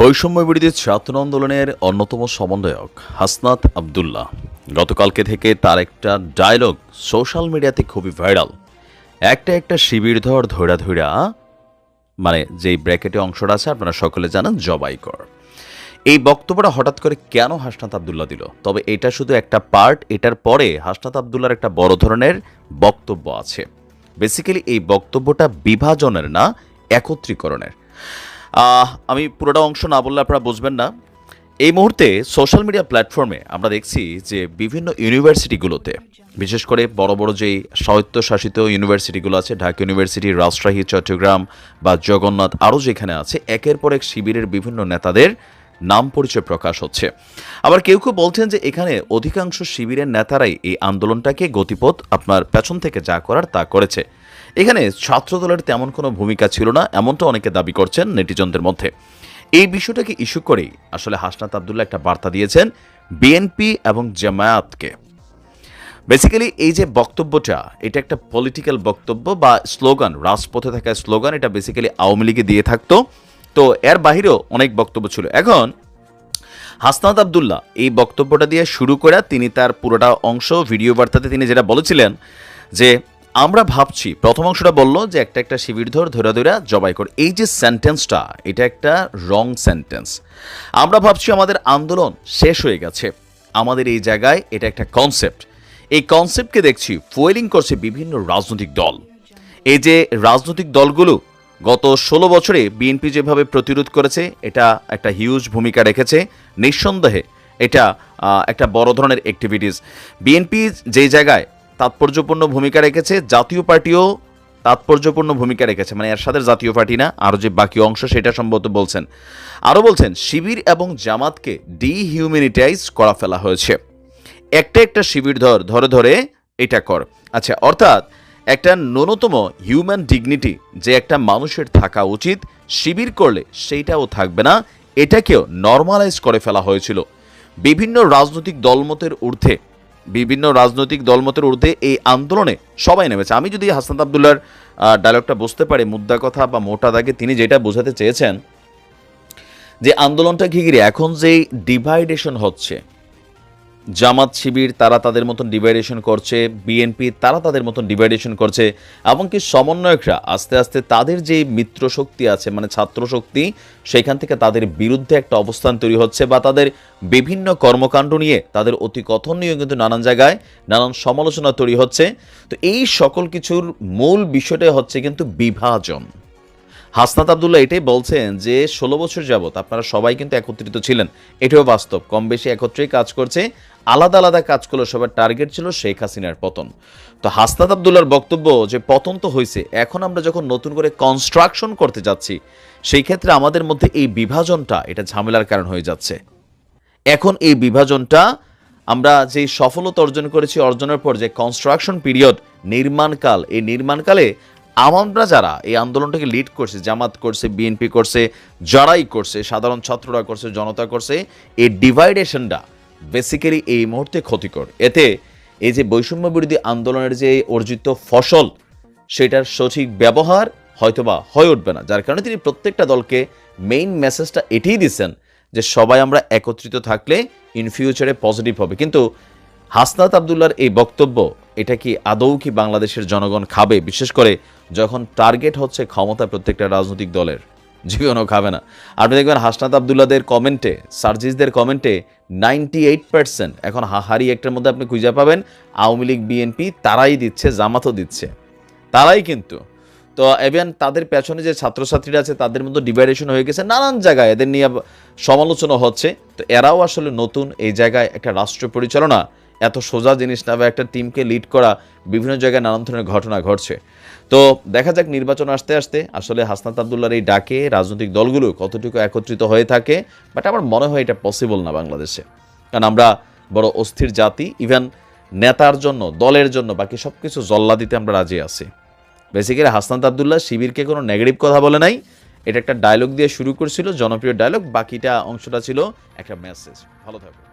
বৈষম্য বিরোধী ছাত্র আন্দোলনের অন্যতম সমন্বয়ক হাসনাত আবদুল্লাহ। গতকালকে থেকে তার একটা ডায়লগ সোশ্যাল মিডিয়াতে খুবই ভাইরাল একটা একটা শিবির ধর ধৈরা ধৈরা মানে যেই ব্র্যাকেটে অংশটা আছে, আপনারা সকলে জানেন, জবাই কর। এই বক্তব্যটা হঠাৎ করে কেন হাসনাত আবদুল্লাহ দিল? তবে এটা শুধু একটা পার্ট এটার পরে হাসনাত আবদুল্লার একটা বড় ধরনের বক্তব্য আছে। বেসিক্যালি এই বক্তব্যটা বিভাজনের না, একত্রীকরণের। আমি পুরোটা অংশ না বললে আপনারা বুঝবেন না। এই মুহূর্তে সোশ্যাল মিডিয়া প্ল্যাটফর্মে আমরা দেখছি যে বিভিন্ন ইউনিভার্সিটিগুলোতে বিশেষ করে বড় বড় যেই স্বায়ত্তশাসিত ইউনিভার্সিটিগুলো আছে, ঢাকা ইউনিভার্সিটি রাজশাহী, চট্টগ্রাম বা জগন্নাথ, আরও যেখানে আছে, একের পর এক শিবিরের বিভিন্ন নেতাদের নাম পরিচয় প্রকাশ হচ্ছে। আবার কেউ কেউ বলছেন যে এখানে অধিকাংশ শিবিরের নেতারাই এই আন্দোলনটাকে গতিপথ আপনার পেছন থেকে যা করার তা করেছে। এখানে ছাত্রদলের তেমন কোনো ভূমিকা ছিল না, এমনটা অনেকে দাবি করছেন নেটিজনদের মধ্যে। এই বিষয়টাকে ইস্যু করেই আসলে হাসনাত আবদুল্লাহ একটা বার্তা দিয়েছেন বিএনপি এবং জামায়াতকে। বেসিক্যালি এই যে বক্তব্যটা, এটা একটা পলিটিক্যাল বক্তব্য বা স্লোগান, রাজপথে থাকা স্লোগান, এটা বেসিক্যালি আওয়ামী লীগে দিয়ে থাকতো। তো এর বাহিরেও অনেক বক্তব্য ছিল। এখন হাসনাত আবদুল্লাহ এই বক্তব্যটা দিয়ে শুরু করে তিনি তার পুরোটা অংশ ভিডিও বার্তাতে তিনি যেটা বলেছিলেন যে আমরা ভাবছি, প্রথম অংশটা বলল যে একটা একটা শিবির ধর ধরে ধরে জবাই কর। এই যে সেন্টেন্সটা এটা একটা রং সেন্টেন্স আমরা ভাবছি আমাদের আন্দোলন শেষ হয়ে গেছে। আমাদের এই জায়গায় এটা একটা কনসেপ্ট এই কনসেপ্টকে দেখছি ফুয়েলিং করছে বিভিন্ন রাজনৈতিক দল। এই যে রাজনৈতিক দলগুলো গত ষোলো বছরে বিএনপি যেভাবে প্রতিরোধ করেছে, এটা একটা হিউজ ভূমিকা রেখেছে। নিঃসন্দেহে এটা একটা বড় ধরনের অ্যাক্টিভিটিস বিএনপি যে জায়গায় তাৎপর্যপূর্ণ ভূমিকা রেখেছে জাতীয় পার্টিও তাৎপর্যপূর্ণ ভূমিকা রেখেছে মানে এর সাথে জাতীয় পার্টি না, আরও যে বাকি অংশ সেটা সম্ভবত বলছেন। আরও বলছেন, শিবির এবং জামাতকে ডিহিউম্যানিটাইজ করা ফেলা হয়েছে। একটা একটা শিবির ধর, ধরে ধরে এটা কর। আচ্ছা অর্থাৎ একটা ন্যূনতম হিউম্যান ডিগনিটি, যে একটা মানুষের থাকা উচিত, শিবির করলে সেইটাও থাকবে না, এটাকেও নর্মালাইজ করে ফেলা হয়েছিল। বিভিন্ন রাজনৈতিক দলমতের ঊর্ধ্বে বিভিন্ন রাজনৈতিক দলমতের ঊর্ধ্বে এই আন্দোলনে সবাই নেমেছে। আমি যদি হাসান আবদুল্লার ডায়লগটা বুঝতে পারি, মুদ্রা কথা বা মোটা দাগে তিনি যেটা বোঝাতে চেয়েছেন, যে আন্দোলনটা ঘিরে এখন যে ডিভাইডেশন হচ্ছে জামাত শিবির, তারা তাদের মতন ডিভাইডেশন করছে বিএনপি তারা তাদের মতন ডিভাইডেশন করছে, এমনকি সমন্বয়করা আস্তে আস্তে তাদের যে মিত্র শক্তি আছে মানে ছাত্র শক্তি, সেখান থেকে তাদের বিরুদ্ধে একটা অবস্থান তৈরি হচ্ছে বা তাদের বিভিন্ন কর্মকাণ্ড নিয়ে তাদের অতি কথন নিয়ে কিন্তু নানান জায়গায় নানান সমালোচনা তৈরি হচ্ছে। তো এই সকল কিছুর মূল বিষয়টাই হচ্ছে কিন্তু বিভাজন। হাসনাত আবদুল্লাহ এটাই বলছেন যে, ষোলো বছর যাবত আপনারা সবাই কিন্তু একত্রিত ছিলেন। এটাও বাস্তব। কম বেশি একত্রেই কাজ করছে। আলাদা আলাদা কাজ করল, সবার টার্গেট ছিল শেখ হাসিনার পতন। তো হাসনাত আবদুল্লার বক্তব্য যে, পতন তো হয়েছে। এখন আমরা যখন নতুন করে কনস্ট্রাকশন করতে যাচ্ছি, সেই ক্ষেত্রে আমাদের মধ্যে এই বিভাজনটা, এটা ঝামেলার কারণ হয়ে যাচ্ছে। এখন এই বিভাজনটা আমরা যে সফলতা অর্জন করেছি, অর্জনের পর যে কনস্ট্রাকশন পিরিয়ড নির্মাণকাল, এই নির্মাণকালে আমরা যারা এই আন্দোলনটাকে লিড করছে, জামাত করছে বিএনপি করছে, যারাই করছে, সাধারণ ছাত্ররা করছে, জনতা করছে, এই ডিভাইডেশনটা বেসিক্যালি এই মুহূর্তে ক্ষতিকর। এতে এই যে বৈষম্য বিরোধী আন্দোলনের যে অর্জিত ফসল, সেটার সঠিক ব্যবহার হয়তোবা হয়ে উঠবে না। যার কারণে তিনি প্রত্যেকটা দলকে মেইন মেসেজটা এটাই দিচ্ছেন যে সবাই আমরা একত্রিত থাকলে ইন ফিউচারে পজিটিভ হবে। কিন্তু হাসনাত আবদুল্লার এই বক্তব্য, এটা কি আদৌ কি বাংলাদেশের জনগণ খাবে? বিশেষ করে যখন টার্গেট হচ্ছে ক্ষমতা প্রত্যেকটা রাজনৈতিক দলের, জীবনও খাবে না। আপনি দেখবেন হাসনাত আবদুল্লাদের কমেন্টে, সার্জিসদের কমেন্টে নাইনটি এইট পার্সেন্ট এখন হাহারি একটার মধ্যে আপনি খুঁজে পাবেন, আওয়ামী লীগ বিএনপি তারাই দিচ্ছে, জামাতও দিচ্ছে। তারাই কিন্তু। তো এভেন তাদের পেছনে যে ছাত্রছাত্রীরা আছে, তাদের মধ্যে ডিভাইডেশন হয়ে গেছে, নানান জায়গায় এদের নিয়ে সমালোচনা হচ্ছে। তো এরাও আসলে নতুন এই জায়গায় একটা রাষ্ট্র পরিচালনা এত সোজা জিনিস না বা একটা টিমকে লিড করা বিভিন্ন জায়গায় নানান ধরনের ঘটনা ঘটছে। তো দেখা যাক নির্বাচন আসতে আসতে আসলে হাসনাত আবদুল্লার এই ডাকে রাজনৈতিক দলগুলো কতটুকু একত্রিত হয়ে থাকে বাট আমার মনে হয় এটা পসিবল না বাংলাদেশে। কারণ আমরা বড় অস্থির জাতি ইভেন নেতার জন্য, দলের জন্য, বাকি সব কিছু জল্লা দিতে আমরা রাজি আছি। বেসিক্যালি হাসনাত আবদুল্লাহ শিবিরকে কোনো নেগেটিভ কথা বলে নাই, এটা একটা ডায়লগ দিয়ে শুরু করছিল, জনপ্রিয় ডায়লগ বাকিটা অংশটা ছিল একটা মেসেজ ভালো থাকবে